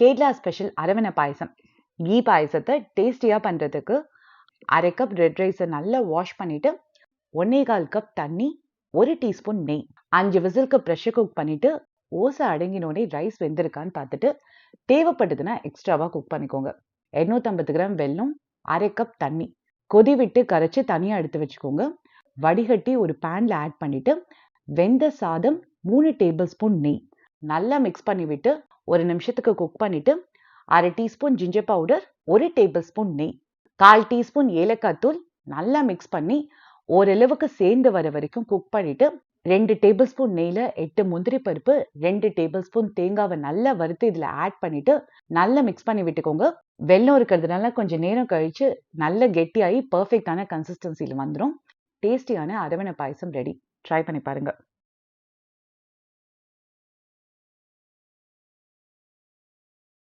கேட்லா special அரவணை பாயசம். Key பாயசத்தை டேஸ்டியாக பண்ணுறதுக்கு அரை கப் ரெட் ரைஸை நல்லா வாஷ் பண்ணிவிட்டு ஒன்னே கால் கப் தண்ணி ஒரு டீஸ்பூன் நெய். அஞ்சு விசிலுக்கு ப்ரெஷர் குக் பண்ணிவிட்டு ஓசை அடங்கினோடனே ரைஸ் வெந்திருக்கான்னு பார்த்துட்டு தேவைப்பட்டதுன்னா எக்ஸ்ட்ராவாக குக் பண்ணிக்கோங்க. எண்ணூற்றம்பது கிராம் வெல்லம் அரை கப் தண்ணி. கொதி விட்டு கரைச்சி தனியாக எடுத்து வச்சுக்கோங்க. வடிகட்டி ஒரு பேனில் ஆட் பண்ணிவிட்டு வெந்த சாதம் மூணு டேபிள் ஸ்பூன் நெய். நல்லா மிக்ஸ் பண்ணிவிட்டு ஒரு நிமிஷத்துக்கு குக் பண்ணிவிட்டு அரை டீஸ்பூன் ஜிஞ்சர் பவுடர் ஒரு டேபிள் ஸ்பூன் நெய். கால் டீஸ்பூன் ஏலக்காய் தூள் நல்லா மிக்ஸ் பண்ணி ஓரளவுக்கு சேர்ந்து வர வரைக்கும் குக் பண்ணிவிட்டு ரெண்டு டேபிள் ஸ்பூன் நெய்யில் எட்டு முந்திரி பருப்பு ரெண்டு டேபிள் ஸ்பூன் தேங்காவை நல்லா வறுத்து இதில் ஆட் பண்ணிவிட்டு நல்லா மிக்ஸ் பண்ணி விட்டுக்கோங்க. வெள்ளம் இருக்கிறதுனால கொஞ்சம் நேரம் கழித்து நல்ல கெட்டியாகி பர்ஃபெக்டான கன்சிஸ்டன்சியில் வந்துடும் டேஸ்டியான அரவணை பாயசம் ரெடி ட்ரை பண்ணி பாருங்கள்